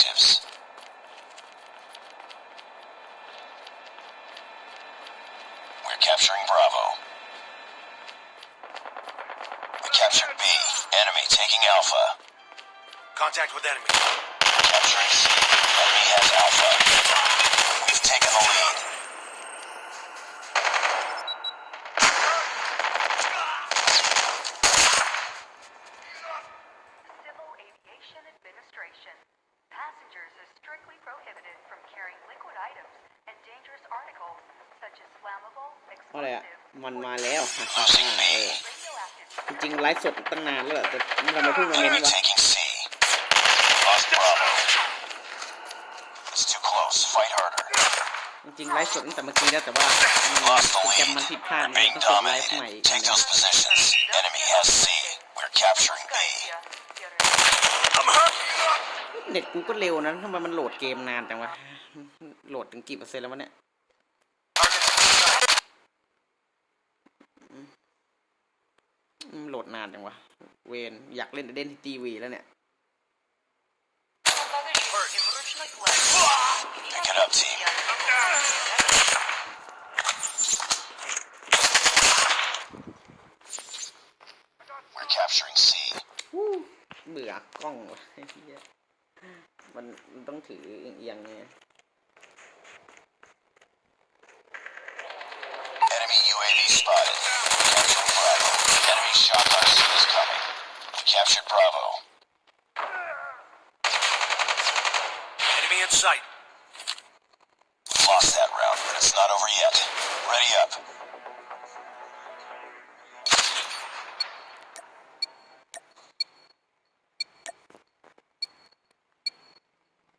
objectives. We're capturing Bravo. We captured B. Enemy taking Alpha. Contact with enemy. Capturing C. Enemy has Alpha. Losing B. เออ radioactive จริงๆไลฟ์สดตั้งนานแล้วแหละแต่มันทำไมเพิ่งมาเม้น Enemy วะ taking C. Lost Bravo. It's too close. Fight harder. จริงๆไลฟ์สดตั้งแต่เมื่อกี้แล้วแต่ว่ามัน Lost โป the รแกรม lead. มันผิดพลาด We're ไง being ต้องกดไลฟ์ใหม่ dominated. อีก Take นะ those positions. Enemy has C. We're capturing B. Scotia, I'm hurt. เน็ตกูก็เร็วนะทำไมมันโหลดเกมนานจังวะ โหลดถึงกี่เปอร์เซ็นต์แล้ววะเนี่ย Target inside. อืม โหลดนานจังวะ เวนอยากเล่นเด่นที่ทีวีแล้วเนี่ย Pick it up, team. เบื่อกล้องวะมันมันต้องถือเอียงไง In sight. Lost that round, but it's not over yet. Ready up.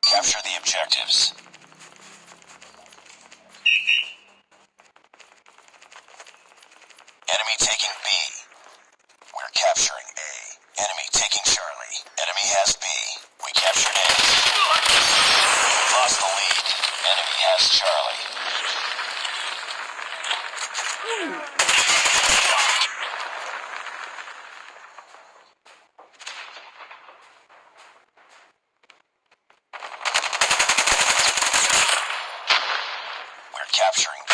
Capture the objectives. Enemy taking B. We're capturing A. Enemy taking Charlie. Enemy has B. We captured A. Lost the lead. Enemy has Charlie. We're capturing B.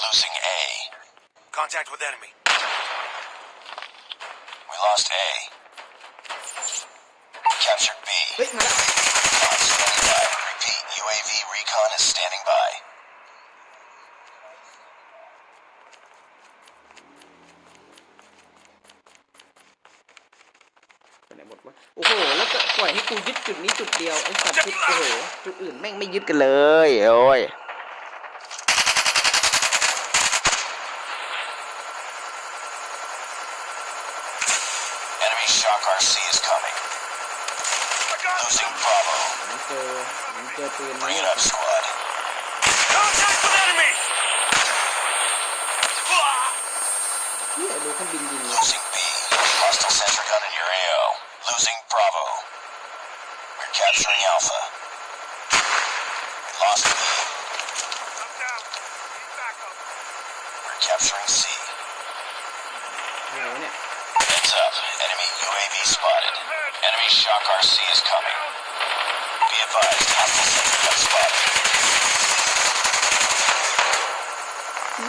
Losing A. Contact with enemy. We lost A. Captured B. เฮ้ UAV recon is standing by. ไปไหนหมดวะโอ้โห แล้วก็ปล่อยให้กูยึดจุดนี้จุดเดียว ไอ้สัตว์จุดโอ้โห จุดอื่นแม่งไม่ยึดกันเลย โอ้ย Enemy shock RC is coming. Losing Bravo. ผมเจอผมเจอปืนไหม Bring it up, squad. Contact with enemy. เฮียดูเครื่องบินยิงเลย Losing B. Hostile sentry gun in your AO. Losing Bravo. We're capturing Alpha. We lost B. I'm down. Need backup. We're capturing C. โอ้โหเนี่ย Heads up. Enemy UAV spotted. Enemy shock RC is coming. Be advised, hostile sentry gun spotted.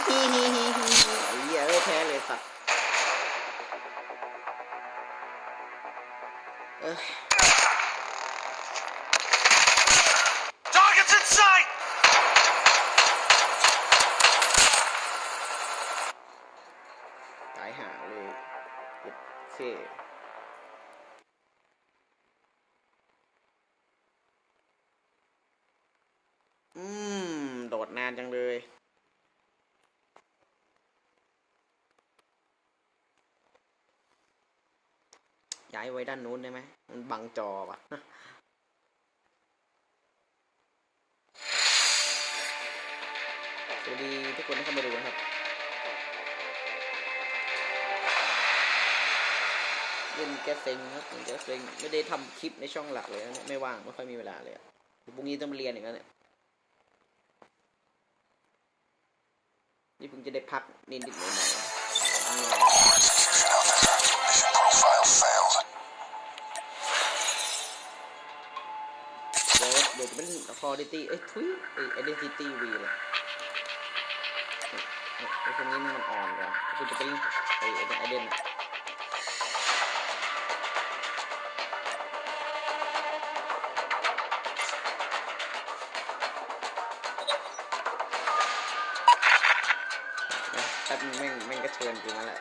ฮิฮิฮิฮิฮิไอ้เหี้ยเอ้ยแพ้เลยสัตว์เออ Targets in sight. ตายหาเลยเจ็บเคอืม โดดนานจังเลย ย้ายไว้ด้านนู้นได้ไหมมันบังจอว่ะสวัสดีทุกคนที่เข้ามาดูนะครับเล่นแกสเซ็งครับเล่นแกสเซ็งไม่ได้ทำคลิปในช่องหลักเลยนะไม่ว่างไม่ค่อยมีเวลาเลยอะเดี๋ยวพรุ่งนี้ต้องมาเรียนอีกแล้วเนี่ยนี่เพิ่งจะได้พักนิดหน่อยๆต้องนอน เดี๋ยวจะเป็นคอดิตี้เอ้ยทุยไอ้ไอเดนติตี้วีเลยไอ้พวกนี้มันอ่อนกว่ากูจะเป็นไอ้ไอเดนแป๊บนึงแม่งแม่งก็เชิญกูมาแหละ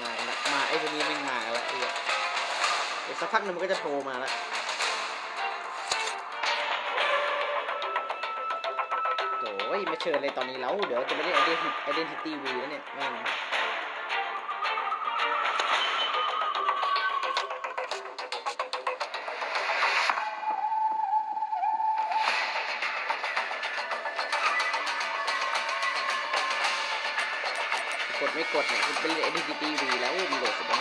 มากันละมาไอ้พวนี้แม่งมากันละไอ้เหี้ยเดี๋ยวสักพักหนึงมันก็จะโทรมาละโอ้ยมาเชิญเลยตอนนี้แล้ว เดี๋ยวจะไม่ได้ identity v แล้วเนี่ยแม่ง กดไม่กดเนี่ยคุณเป็น identity v แล้วมีโหลดสุดนะ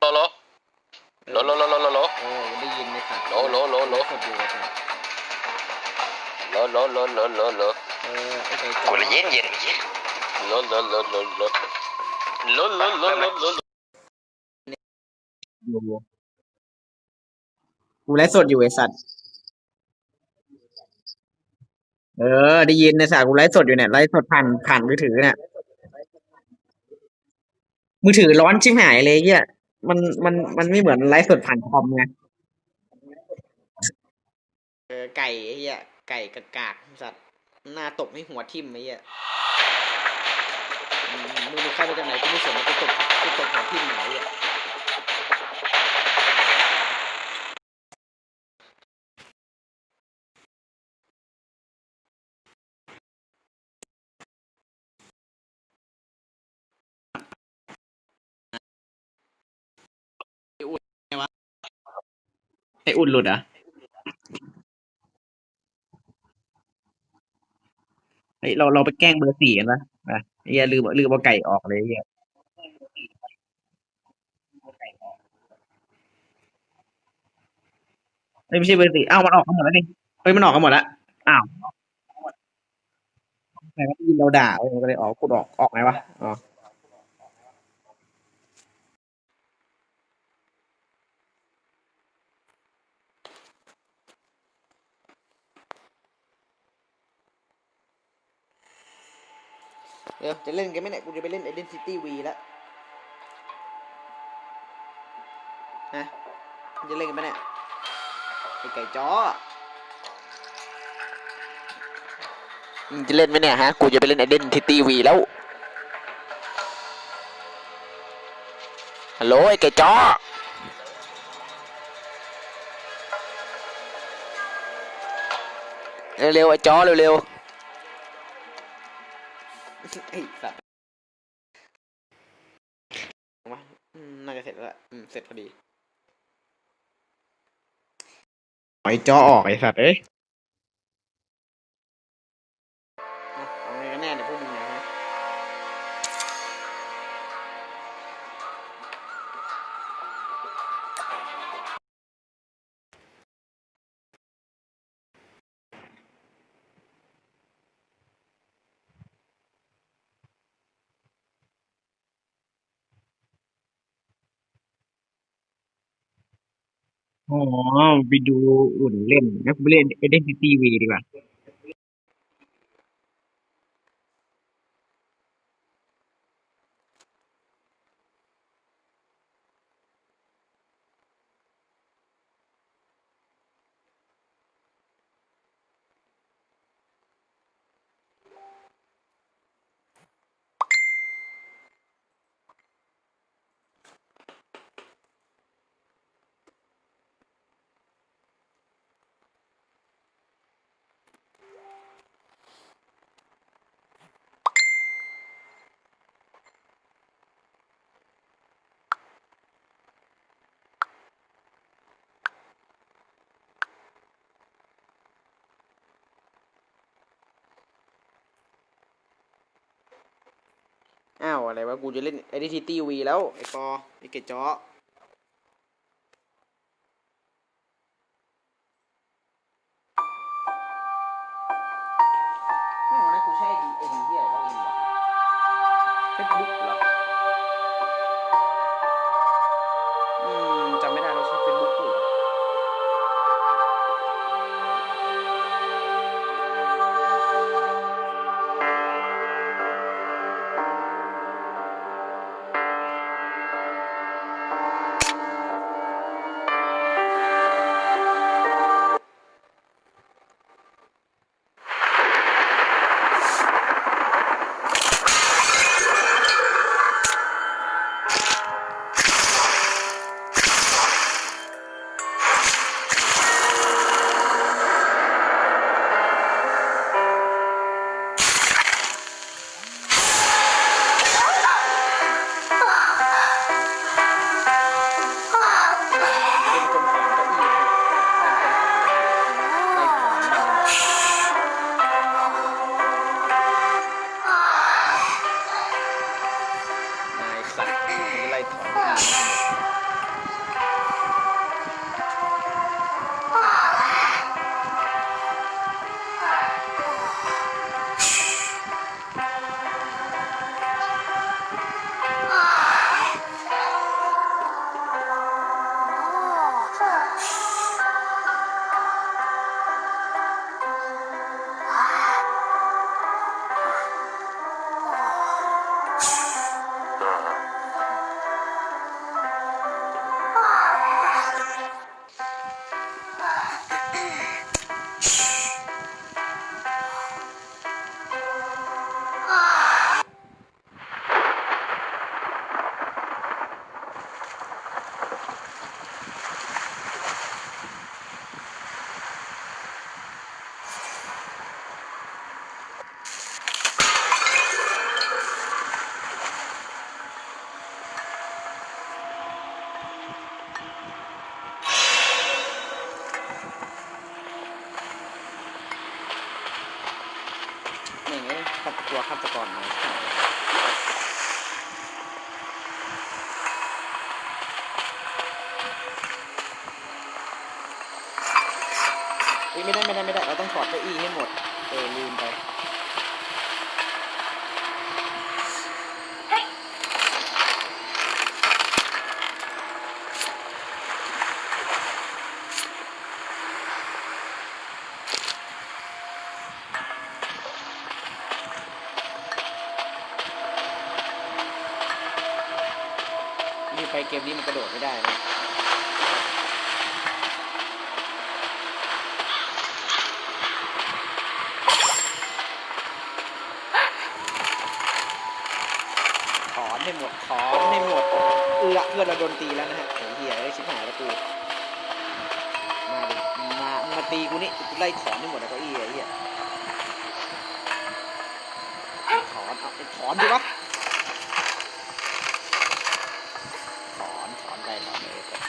โลโลโลโลโลโลโลโล โอ้ได้ยินไหมครับโหลโหลโหลโหล กดอยู่ครับโลโลโลโลโลโลเออไอ้ไก่กูเลยเย็นเย็นเย็นโลโลโลโลโลโลโลโลโลโลกูไลฟ์สดอยู่ไอสัตว์ เออ ได้ยินในสากูไลฟ์สดอยู่เนี่ยไลฟ์สดผ่านผ่านมือถือเนี่ย มือถือร้อนชิบหายเลยเฮียมันมันมันไม่เหมือนไลฟ์สดผ่านคอมไงเออไก่ไอ้เฮียไก่กากากสัตว์หน้าตบให้หัวทิ่มไอ้เฮียอืมมึงดูใครมาจากไหนกูไม่สนกูตบกูตบหัวทิ่มไหนเฮีย ไออุ่นหลุดอะเฮ้ยเราเราไปแกล้งเบอร์สี่กันปะอะเฮียลืมลืมเอาไก่ออกเลยเฮียเฮ้ยไม่ใช่เบอร์สี่อ้าวมันออกกันหมดแล้วนี่เฮ้ยมันออกกันหมดแล้วอ้าวใครก็ได้ยินเราด่าเว้ยมันก็เลยออกกูออกออกไงวะอ๋อ เดี๋ยวจะเล่นกันไหมเนี่ยกูจะไปเล่น Identity V แล้วฮะจะเล่นกันไหมเนี่ยไอไก่จ้อมึงจะเล่นไหมเนี่ยฮะ กูจะไปเล่น Identity V แล้ว ฮัลโหลไอไก่จ้อเร็วๆไอ้จ้อเร็วๆ ไอ้สัตว์มอืมน่าจะเสร็จแล้วละอืม เสร็จพอดีไอ้จอออกไอ้สัตว์เอ้ย อ๋อ ไปดูอุ่นเล่นนะกูไปเล่น Identity V ดีกว่า วอะไรวะกูจะเล่น Identity V แล้ว ไอ้ปอไอ้เกจจ้อเฟซบุ๊ก อย่างเงี้ยฆาตตัวฆาตกรมาเฮ้ยไม่ได้ไม่ได้ไม่ได้เราต้องถอดเก้าอี้ให้หมดเออลืมไป เกมนี้มันกระโดดไม่ได้นะถอนให้หมดถอนให้หมด เอือเพื่อนเราโดนตีแล้วนะฮะโอ้เหี้ยเอ้ยชิบหายแล้วกู มาดิมามาตีกูนี่ไล่ถอนให้หมดแล้วก้าอี้ไอ้เหี้ยถอนเอาถอนดิวะ ถอนถอนไปถอนเลยครับ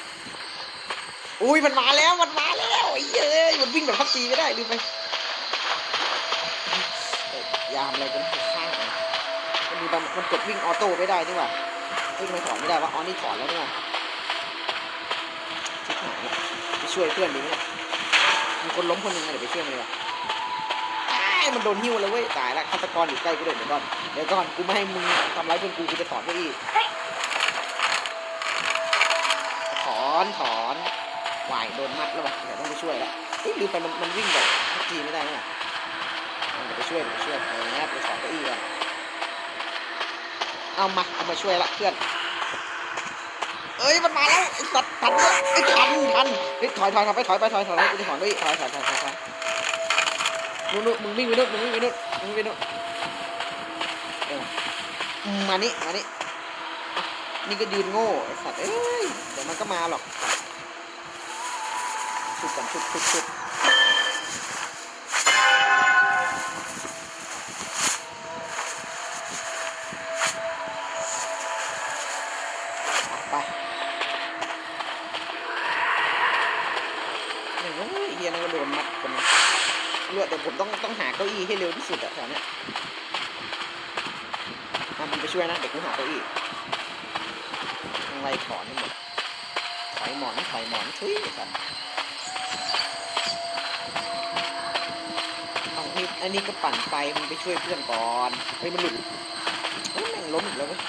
อุ้ยมันมาแล้วมันมาแล้วไอ้เยเอ้ยมันวิ่งแบบพักตีไม่ได้ลืมไปยามอะไรกันข้างมันมีบมันกดวิ่งออโต้ไม่ได้นี่หว่าเฮ้ยทำไมถอนไม่ได้วะอ๋อนี่ถอนแล้วนี่หว่าชิบหายไปช่วยเพื่อนดีไหมเนี่ยมีคนล้มคนหนึ่งเดี๋ยวไปช่วยมันดีกว่าอ้มันโดนหิ้วแล้วเว้ยตายละฆาตกรอยู่ใกล้กูเลยเดี๋ยวก่อนเดี๋ยวก่อนกูไม่ให้มึงทำร้ายเพื่อนกูกูจะถอนเก้าอี้ถอนถอน วายโดนมัดแล้ววะเดี๋ยวต้องไปช่วยละเฮ้ยลืมไปมันมันวิ่งแบบจีไม่ได้เนี่ยเดี๋ยวไปช่วยเดี๋ยวไปช่วยเอาแงบไปถอนเก้าอี้ก่อนเอามาเอามาช่วยละเพื่อนเอ้ยมันมาแล้วไอ้สัตว์ทันด้วยไอ้ยทันทันเฮ้ยถอยถอยถอยไปถอยไปถอยถอยถอยกูจะถอนเก้าอี้ถอยถอยถอยถอยถอยนู่นนู่นมึงวิ่งไปนู่นมึงวิ่งไปนู่นมึงวิ่งไปนู่นเออมานี่มานี่นี่ก็ยืนโง่ไอ้สัตว์เอ้ยเดี๋ยวมันก็มาหรอก ชุบกันชุบชุบชุบอะไปโอ้ยเฮียนั่นก็โดนมัดคนนะเลือดเดี๋ยวผมต้องต้องหาเก้าอี้ให้เร็วที่สุดอะแถวเนี้ยอะมันไปช่วยนะเด็กกูหาเก้าอี้ต้งไล่ถอนให้หมดถอยหมอนถอยหมอนทุยกันต้ อันนี้ก็ปั่นไฟมันไปช่วยเพื่อนก่อนเฮ้ยมันหลุดเฮ้ยแม่งล้มอีกแล้วเว้ย